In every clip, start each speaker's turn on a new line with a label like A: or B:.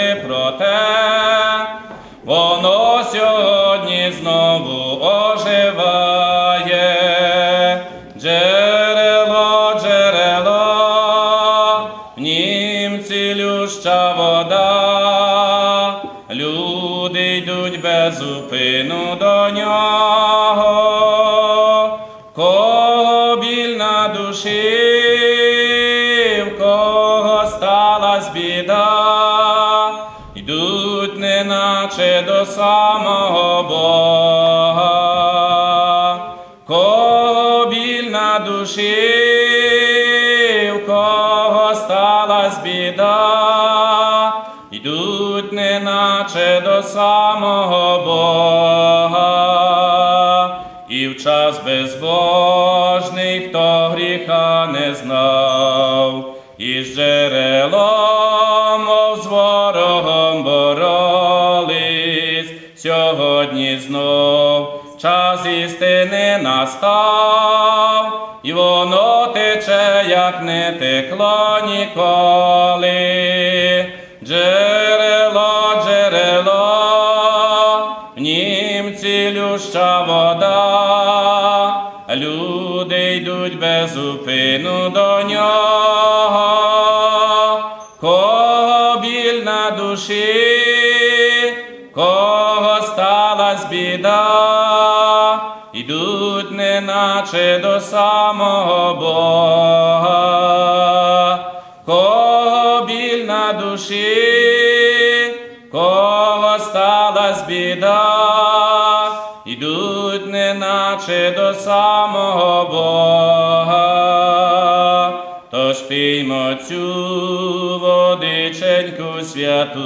A: нищили проте, воно сьогодні знову оживає, джерело, джерело, в нім цілюща вода, люди йдуть без зупину до нього, кого біль на душі, сталась біда, неначе до самого Бога, кого біль на душі, в кого сталась біда, йдуть неначе до самого Бога, і в час безбожний, хто гріха не знав, і з сьогодні знов час істини настав, і воно тече, як не текло ніколи. Джерело, джерело, в нім цілюща вода, люди йдуть без зупину до нього, неначе до самого Бога, кого біль на душі, кого сталась біда, йдуть неначе до самого Бога. Тож пиймо цю водиченьку святу,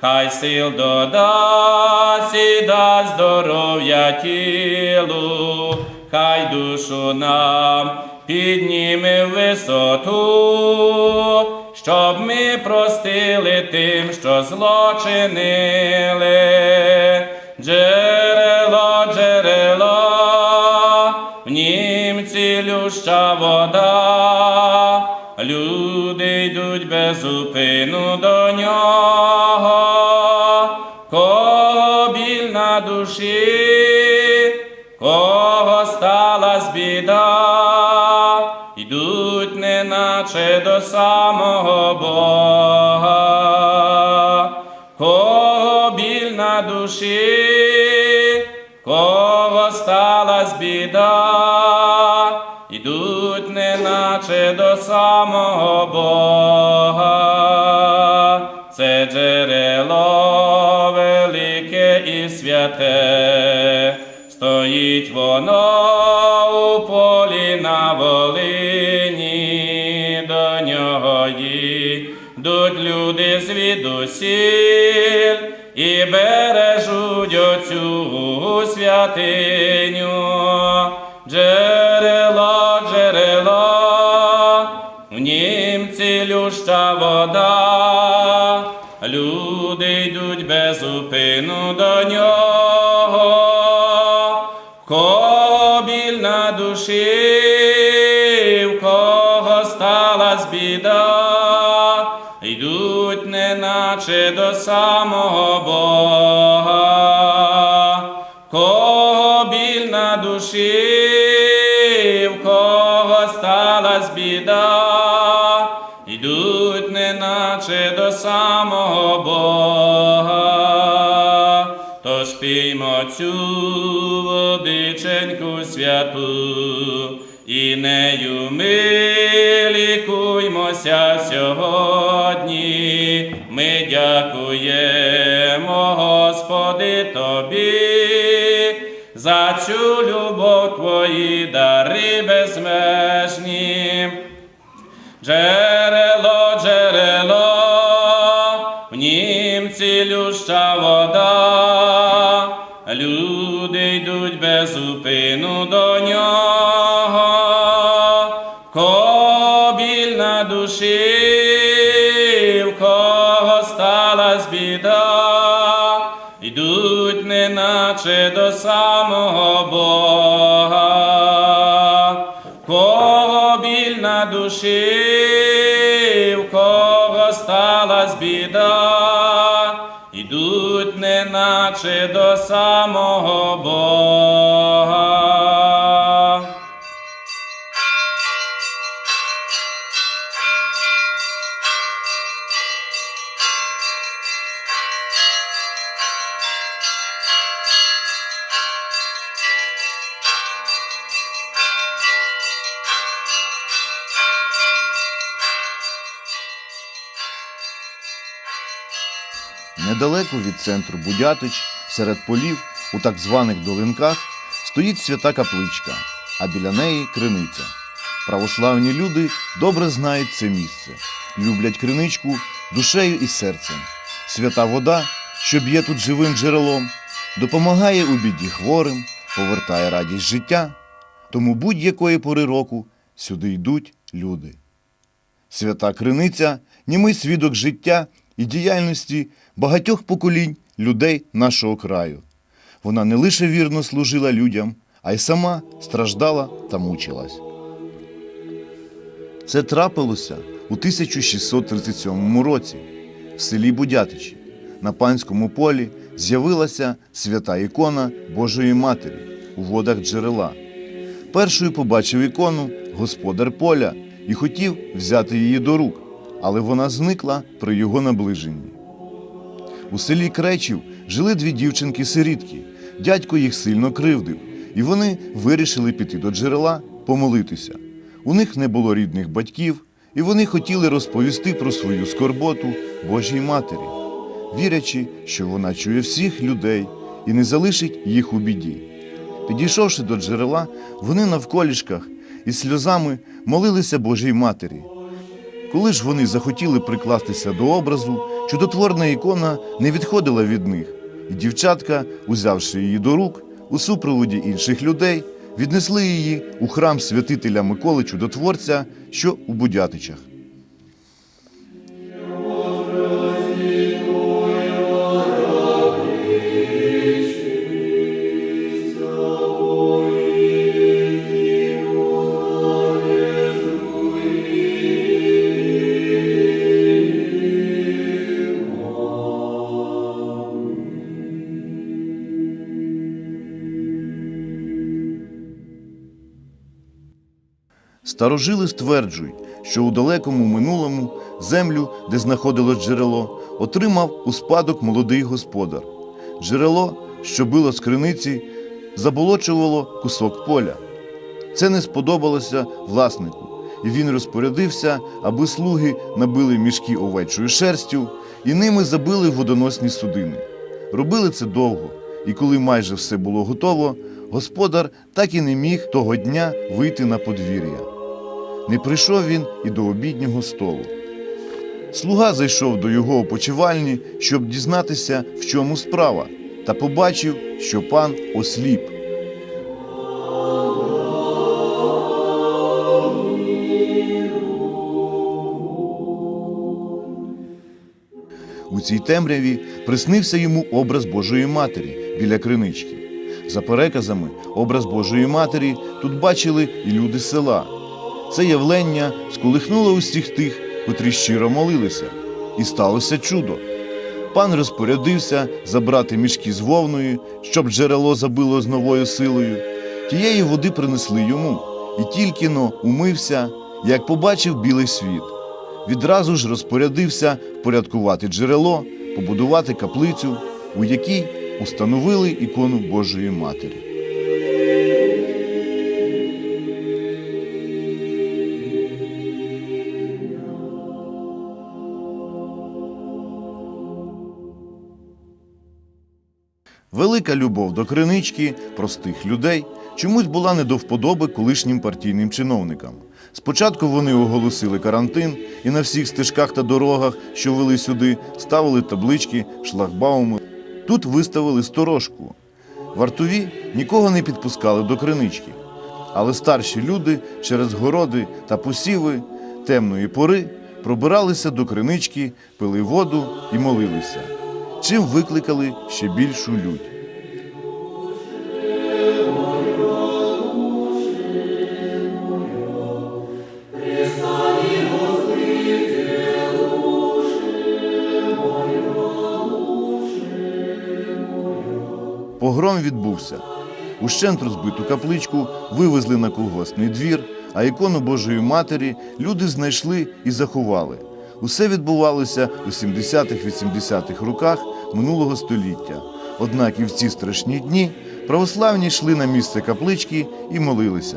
A: хай сил додасть і дасть здоров'я тілу, хай душу нам підніме в висоту, щоб ми простили тим, що злочинили. Джерело, джерело, в нім цілюща вода, люди йдуть без зупину до нього, кого біль на душі, до самого Бога, кого біль на душі, кого сталась біда, йдуть неначе до самого Бога, це джерело велике і святе, стоїть воно люди звідусіль і бережуть оцю святиню, джерело, джерело, в нім цілюща вода, люди йдуть без зупину до нього, кого на душі, до самого Бога, кого біль на душі, в кого сталась біда, йдуть неначе до самого Бога. Тож піймо цю водиченьку святу, і нею ми лікуймося сьогодні. Ми дякуємо, Господи, Тобі, за цю любов Твої дари безмежні. Джерело, джерело, в нім цілюща вода, люди йдуть без зупину до нього, кого біль на душі, на
B: Недалеко від центру Будятич, серед полів, у так званих долинках, стоїть свята капличка, а біля неї криниця. Православні люди добре знають це місце, люблять криничку душею і серцем. Свята вода, що б'є тут живим джерелом, допомагає у біді хворим, повертає радість життя. Тому будь-якої пори року сюди йдуть люди. Свята Криниця німий свідок життя і діяльності багатьох поколінь людей нашого краю. Вона не лише вірно служила людям, а й сама страждала та мучилась. Це трапилося у 1637 році в селі Будятичі. На панському полі з'явилася свята ікона Божої Матері у водах джерела. Першою побачив ікону господар поля і хотів взяти її до рук, але вона зникла при його наближенні. У селі Кречів жили дві дівчинки-сирітки. Дядько їх сильно кривдив, і вони вирішили піти до джерела помолитися. У них не було рідних батьків, і вони хотіли розповісти про свою скорботу Божій Матері, вірячи, що вона чує всіх людей і не залишить їх у біді. Підійшовши до джерела, вони навколішках із сльозами молилися Божій Матері. Коли ж вони захотіли прикластися до образу, чудотворна ікона не відходила від них, і дівчатка, узявши її до рук, у супроводі інших людей, віднесли її у храм святителя Миколи Чудотворця, що у Будятичах. Старожили стверджують, що у далекому минулому землю, де знаходилось джерело, отримав у спадок молодий господар. Джерело, що било з криниці, заболочувало кусок поля. Це не сподобалося власнику, і він розпорядився, аби слуги набили мішки овечою шерстю і ними забили водоносні судини. Робили це довго, і коли майже все було готово, господар так і не міг того дня вийти на подвір'я. Не прийшов він і до обіднього столу. Слуга зайшов до його опочивальні, щоб дізнатися, в чому справа, та побачив, що пан осліп. У цій темряві приснився йому образ Божої Матері біля кринички. За переказами, образ Божої Матері тут бачили і люди села. Це явлення сколихнуло усіх тих, котрі щиро молилися, і сталося чудо. Пан розпорядився забрати мішки з вовною, щоб джерело забило з новою силою. Тієї води принесли йому, і тільки но умився, як побачив білий світ. Відразу ж розпорядився впорядкувати джерело, побудувати каплицю, у якій установили ікону Божої Матері. Велика любов до кринички, простих людей, чомусь була не до вподоби колишнім партійним чиновникам. Спочатку вони оголосили карантин і на всіх стежках та дорогах, що вели сюди, ставили таблички, шлагбауми. Тут виставили сторожку. Вартові нікого не підпускали до кринички. Але старші люди через городи та посіви темної пори пробиралися до кринички, пили воду і молилися чим викликали ще більшу лють. Погром відбувся. Ущент розбиту капличку вивезли на колгоспний двір, а ікону Божої Матері люди знайшли і заховали. Усе відбувалося у 70-80-х роках минулого століття. Однак і в ці страшні дні православні йшли на місце каплички і молилися.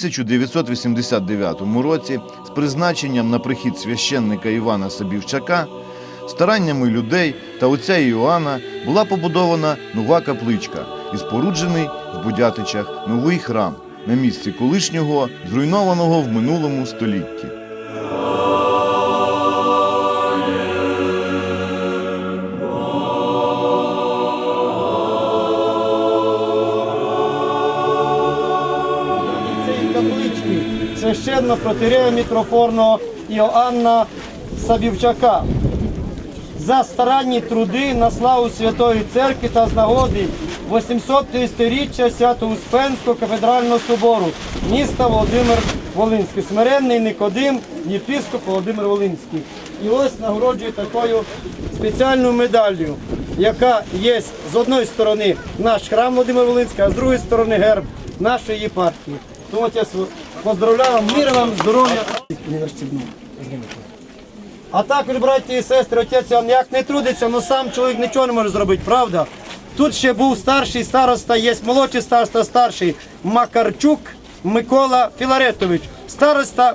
B: 1989 році з призначенням на прихід священника Івана Сабівчака стараннями людей та отця Іоанна була побудована нова капличка і споруджений в Будятичах новий храм на місці колишнього, зруйнованого в минулому столітті.
C: Священно протерея мітрофорного Іоанна Сабівчака за старанні труди на славу Святої Церкви та з нагоди 850-річчя Свято-Успенського кафедрального собору міста Володимир Волинський. Смиренний Никодим, єпископ Володимир Волинський. І ось нагороджує такою спеціальною медаллю, яка є з одної сторони наш храм Володимир Волинський, а з другої сторони герб нашої єпархії. Тому отець поздравляю вам, вам, здоров'я. А також, браті і сестри, отець Іоанн як не трудиться, але сам чоловік нічого не може зробити, правда? Тут ще був старший староста, є молодший староста, старший Макарчук Микола Філаретович, староста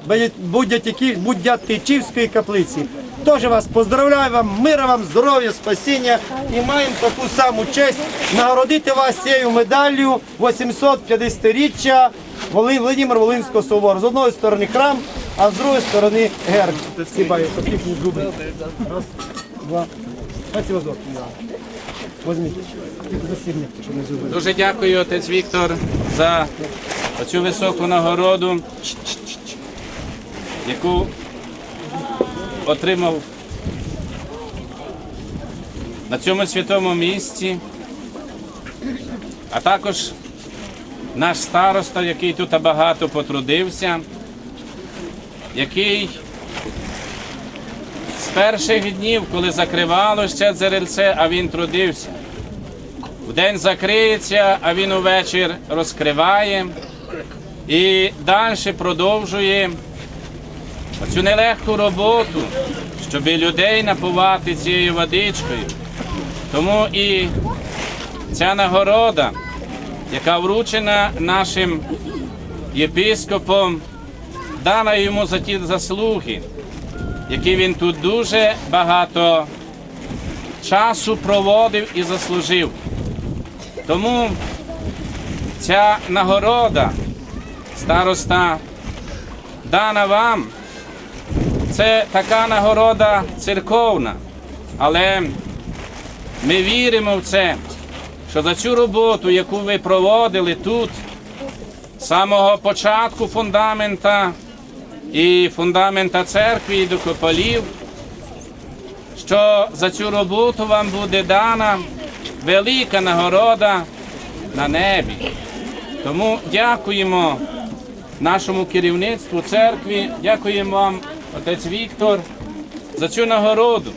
C: Будятичівської каплиці. Теж вас поздравляю вам, мира вам, здоров'я, спасіння і маємо таку саму честь нагородити вас цією медаллю 850-річчя Воли- Володимир Волинського собору. З одної сторони храм, а з другої сторони герб. Сібаю, щоб їх не згубити. Раз, два. Спасибо, доктор. Возьміть.
A: Дуже дякую, отець Віктор, за цю високу нагороду, яку отримав на цьому святому місці, а також наш староста, який тут багато потрудився, який з перших днів, коли закривало ще дзерельце, а він трудився. Вдень закриється, а він увечір розкриває і далі продовжує цю нелегку роботу, щоб людей напувати цією водичкою. Тому і ця нагорода, яка вручена нашим єпископом, дана йому за ті заслуги, які він тут дуже багато часу проводив і заслужив. Тому ця нагорода, староста, дана вам, це така нагорода церковна. Але ми віримо в це, що за цю роботу, яку ви проводили тут, з самого початку фундамента і фундамента церкви і до кополів, що за цю роботу вам буде дана велика нагорода на небі. Тому дякуємо нашому керівництву церкви, дякуємо вам, отець Віктор, за цю нагороду.